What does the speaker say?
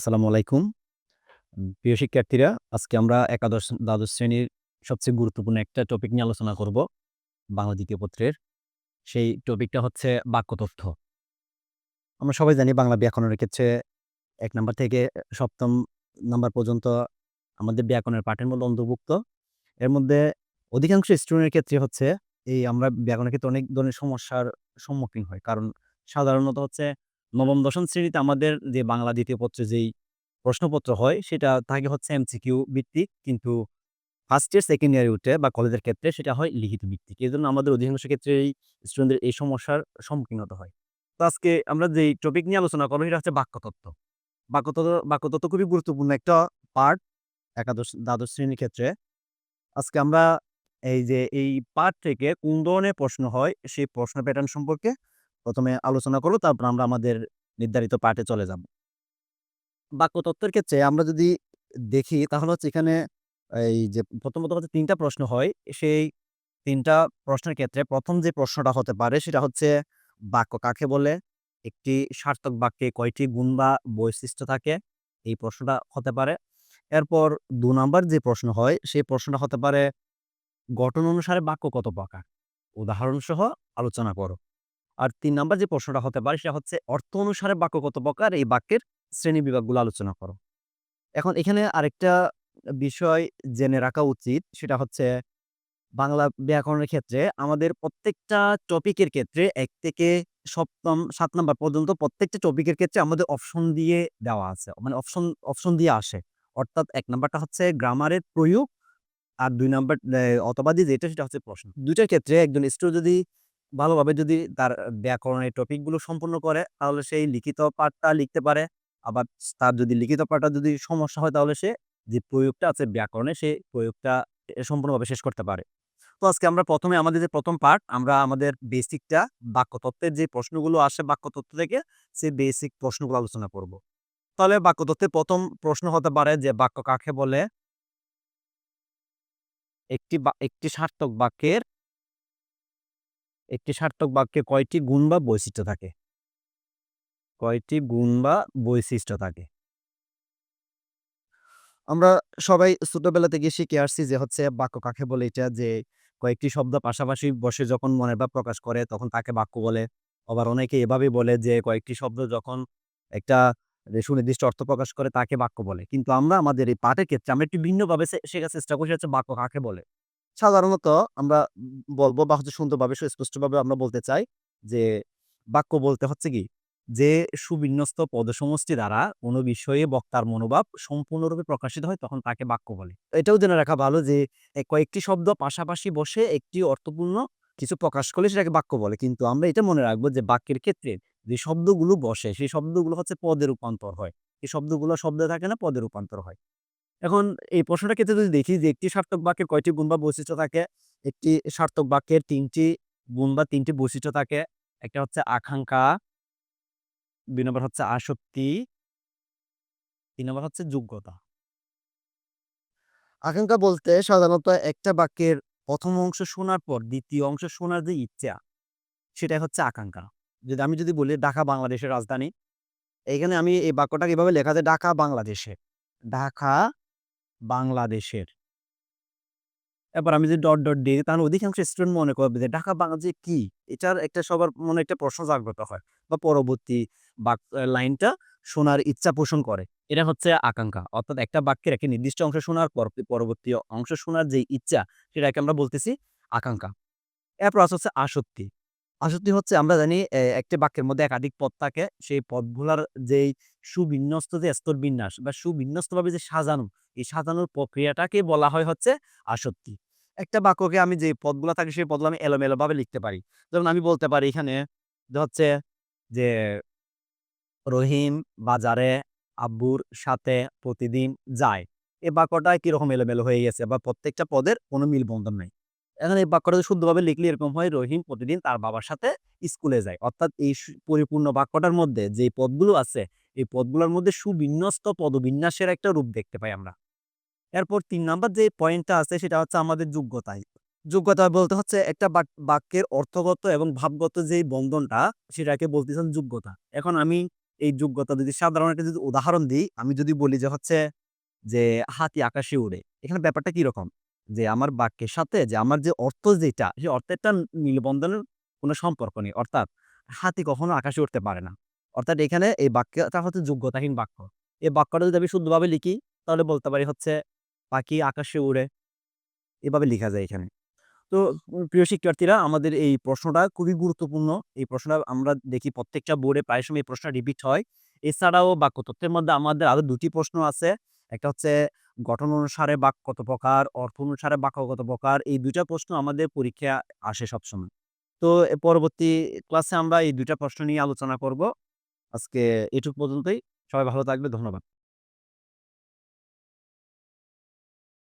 আসসালামু আলাইকুম। প্রিয় শিক্ষার্থীরা, আজকে আমরা একাদশ, দ্বাদশ শ্রেণির সবচেয়ে গুরুত্বপূর্ণ একটা টপিক নিয়ে আলোচনা করব, বাংলা দ্বিতীয় পত্রের। সেই টপিকটা হচ্ছে বাক্য তথ্য আমরা সবাই জানি বাংলা ব্যাকরণের ক্ষেত্রে এক নাম্বার থেকে সপ্তম ৭ম নাম্বার পর্যন্ত আমাদের ব্যাকরণের পাঠের মধ্যে অন্তর্ভুক্ত। এর মধ্যে অধিকাংশ স্টুডেন্টের ক্ষেত্রে হচ্ছে এই আমরা ব্যাকরণের ক্ষেত্রে অনেক ধরনের সমস্যার সম্মুখীন হই। কারণ সাধারণত হচ্ছে নবম, দশম শ্রেণীতে আমাদের যে বাংলা দ্বিতীয় পত্রে যেই প্রশ্নপত্র হয় সেটা থাকে হচ্ছে এমসিকিউ ভিত্তিক। কিন্তু ফার্স্ট ইয়ার, সেকেন্ড ইয়ারে উঠে বা কলেজের ক্ষেত্রে সেটা হয় লিখিত ভিত্তিক। এই জন্য আমাদের অধিকাংশ ক্ষেত্রেই স্টুডেন্টদের এই সমস্যার সম্মুখীন হতে হয়। তো আজকে আমরা যেই টপিক নিয়ে আলোচনা করব সেটা হচ্ছে বাক্যতত্ত্ব। বাক্যতত্ত্ব বাক্যতত্ত্ব খুবই গুরুত্বপূর্ণ একটা পার্ট একাদশ, দ্বাদশ শ্রেণির ক্ষেত্রে। আজকে আমরা এই যে এই পার্ট থেকে কোন ধরনের প্রশ্ন হয় সেই প্রশ্ন প্যাটার্ন সম্পর্কে ১ম এ আলোচনা করব। তারপর আমরা আমাদের নির্ধারিত পার্টে চলে যাব। বাক্যতত্ত্বের ক্ষেত্রে আমরা যদি দেখি, তাহলে হচ্ছে এখানে এই যে প্রথমত হচ্ছে তিনটা প্রশ্ন হয়। সেই তিনটা প্রশ্নের ক্ষেত্রে প্রথম যে প্রশ্নটা হতে পারে, সেটা হচ্ছে বাক্য কাকে বলে? একটি সার্থক বাক্যে কয়টি গুণ বা বৈশিষ্ট্য থাকে? এই প্রশ্নটা হতে পারে। এরপর দু নাম্বার যে প্রশ্ন হয়, সেই প্রশ্নটা হতে পারে, গঠন অনুসারে বাক্য কত প্রকার? উদাহরণসহ আলোচনা করো। আর তিন নাম্বার যে প্রশ্নটা হতে পারে সেটা হচ্ছে, অর্থ অনুসারে বাক্য কত প্রকার? এই বাক্যের শ্রেণীবিভাগগুলো আলোচনা করো। এখন এখানে আরেকটা বিষয় জেনে রাখা উচিত, সেটা হচ্ছে বাংলা ব্যাকরণের ক্ষেত্রে আমাদের প্রত্যেকটা টপিকের ক্ষেত্রে এক থেকে ৭ম ৭ নাম্বার পর্যন্ত প্রত্যেকটা টপিকের ক্ষেত্রে আমাদের অপশন দিয়ে দেওয়া আছে। মানে অপশন অপশন দিয়ে আসে। অর্থাৎ এক নাম্বারটা হচ্ছে গ্রামারের প্রয়োগ আর দুই নাম্বার অথবা যেটা, সেটা হচ্ছে প্রশ্ন। দুইটার ক্ষেত্রে একজন স্টুডেন্ট যদি ভালোভাবে যদি তার ব্যাকরণের টপিকগুলো সম্পূর্ণ করে, তাহলে সেই লিখিত পাঠটা লিখতে পারে। আবার তার যদি লিখিত পাঠটা যদি সমস্যা হয়, তাহলে সে যে প্রয়োগটা আছে ব্যাকরণে সেই প্রয়োগটা সম্পূর্ণভাবে শেষ করতে পারে। তো আজকে আমরা প্রথমে আমাদের যে প্রথম পার্ট আমরা আমাদের বেসিকটা বাক্যতত্ত্বের যে প্রশ্নগুলো আসে বাক্যতত্ত্ব থেকে সেই বেসিক প্রশ্নগুলো আলোচনা করব। তাহলে বাক্যতত্ত্বের প্রথম প্রশ্ন হতে পারে যে বাক্য কাকে বলে? একটি একটি সার্থক বাক্যের একটি সার্থক বাক্যে কয়টি গুণ বা বৈশিষ্ট্য থাকে? কয়টি গুণ বা বৈশিষ্ট্য থাকে? আমরা সবাই ছোটবেলা থেকে শিখে আসছি যে হচ্ছে বাক্য কাকে বলে এটা যে কয়েকটি শব্দ পাশাপাশি বসে যখন মনের ভাব প্রকাশ করে তখন তাকে বাক্য বলে। আবার অনেকে এভাবে বলে যে কয়েকটি শব্দ যখন একটা সুনির্দিষ্ট অর্থ প্রকাশ করে তাকে বাক্য বলে। কিন্তু আমরা আমাদের এই পাঠের ক্ষেত্রে আমরা একটু ভিন্নভাবে শেখার চেষ্টা করছি হচ্ছে বাক্য কাকে বলে? সাধারণত আমরা বলব বা হচ্ছে সুন্দরভাবে, সুস্পষ্টভাবে আমরা বলতে চাই যে, বাক্য বলতে হচ্ছে কি? যে সুবিন্যস্ত পদসমষ্টি দ্বারা কোনো বিষয়ে বক্তার মনোভাব সম্পূর্ণরূপে প্রকাশিত হয়, তখন তাকে বাক্য বলে। এটাও জেনে রাখা ভালো যে কয়েকটি শব্দ পাশাপাশি বসে একটি অর্থপূর্ণ কিছু প্রকাশ করলে সেটাকে বাক্য বলে। কিন্তু আমরা এটা মনে রাখব যে, বাক্যের ক্ষেত্রে যে শব্দগুলো বসে, সেই শব্দগুলো হচ্ছে পদে রূপান্তর হয়। এই শব্দগুলো শব্দে থাকে না, পদে রূপান্তর হয়। এখন এই প্রশ্নটার ক্ষেত্রে যদি দেখি যে একটি সার্থক বাক্যের কয়টি গুণ বা বৈশিষ্ট্য থাকে? একটি সার্থক বাক্যের ৩ টি গুণ বা তিনটি বৈশিষ্ট্য থাকে। একটা হচ্ছে আকাঙ্ক্ষা ২ নম্বর হচ্ছে আসক্তি ৩ নম্বর হচ্ছে যোগ্যতা। আকাঙ্ক্ষা বলতে সাধারণত একটা বাক্যের প্রথম অংশ শোনার পর দ্বিতীয় অংশ শোনার যে ইচ্ছা, সেটাই হচ্ছে আকাঙ্ক্ষা। যদি আমি যদি বলি ঢাকা, বাংলাদেশের রাজধানী। এইখানে আমি এই বাক্যটাকে এভাবে লেখা যায়, ঢাকা বাংলাদেশের। ঢাকা বাংলাদেশের। এরপর আমি যদি ডট, ডট দিই তাহলে অধিকাংশ স্টুডেন্ট মনে করবে যে ঢাকা বাংলাদেশে কি? এটার একটা সবার মনে একটা প্রশ্ন জাগ্রত হয় বা পরবর্তী বাক লাইনটা শোনার ইচ্ছা পোষণ করে। এটা হচ্ছে আকাঙ্ক্ষা। অর্থাৎ একটা বাক্যের একটা নির্দিষ্ট অংশ শোনার পর পরবর্তী অংশ শোনার যে ইচ্ছা সেটাকে আমরা বলতেছি আকাঙ্ক্ষা। এরপর আছে হচ্ছে আসক্তি। আসক্তি হচ্ছে আমরা জানি একটি বাক্যের মধ্যে একাধিক পদ থাকে। সেই পদগুলার যেই সুবিন্যস্ত যে স্তর বিন্যাস বা সুবিন্যস্তভাবে যে সাজানো, এই সাজানোর প্রক্রিয়াটাকে বলা হয় হচ্ছে আসক্তি। একটা বাক্যকে আমি যে পদগুলা থাকে সেই পদগুলো আমি এলোমেলোভাবে লিখতে পারি। যেমন আমি বলতে পারি এখানে হচ্ছে যে রহিম বাজারে আব্বুর সাথে প্রতিদিন যায়। এই বাক্যটা কীরকম এলোমেলো হয়ে গেছে বা প্রত্যেকটা পদের কোনো মিলবন্ধন নাই। এখন এই বাক্যটা যদি শুদ্ধভাবে লিখলে এরকম হয়, রহিম প্রতিদিন তার বাবার সাথে স্কুলে যায়। অর্থাৎ এই পরিপূর্ণ বাক্যটার মধ্যে যে পদগুলো আছে, এই পদগুলোর মধ্যে সুবিন্যস্ত পদবিন্যাসের একটা রূপ দেখতে পাই আমরা। এরপর ৩ নাম্বার যে পয়েন্টটা আছে সেটা হচ্ছে আমাদের যোগ্যতায়। যোগ্যতা বলতে হচ্ছে একটা বাক্যের অর্থগত এবং ভাবগত যেই বন্ধনটা সেটাকে বলতেছেন যোগ্যতা। এখন আমি এই যোগ্যতা যদি সাধারণ একটা যদি উদাহরণ দিই, আমি যদি বলি যে হচ্ছে যে হাতি আকাশে উড়ে। এখানে ব্যাপারটা কীরকম? যে আমার বাক্যের সাথে যে আমার যে অর্থ যেটা, সেই অর্থের একটা মিলবন্ধনের কোনো সম্পর্ক নেই। অর্থাৎ হাতি কখনো আকাশে উঠতে পারে না। অর্থাৎ এখানে এই বাক্যটা হচ্ছে যোগ্যতাহীন বাক্য। এই বাক্যটা যদি আমি শুদ্ধভাবে লিখি তাহলে বলতে পারি হচ্ছে পাখি আকাশে উড়ে। এভাবে লিখা যায় এখানে। তো প্রিয় শিক্ষার্থীরা আমাদের এই প্রশ্নটা খুবই গুরুত্বপূর্ণ। এই প্রশ্নটা আমরা দেখি প্রত্যেকটা বোর্ডে প্রায় সময় এই প্রশ্নটা রিপিট হয়। এছাড়াও বাক্য তথ্যের মধ্যে আমাদের আরও দুটি প্রশ্ন আছে। একটা হচ্ছে গঠন অনুসারে বাক্য কত প্রকার, অর্থ অনুসারে বাক্য কত প্রকার। এই ২ টা প্রশ্ন আমাদের পরীক্ষায় আসে সবসময়। তো পরবর্তী ক্লাসে আমরা এই ২ টা প্রশ্ন নিয়ে আলোচনা করব। আজকে এটুক পর্যন্তই। সবাই ভালো থাকবে। ধন্যবাদ।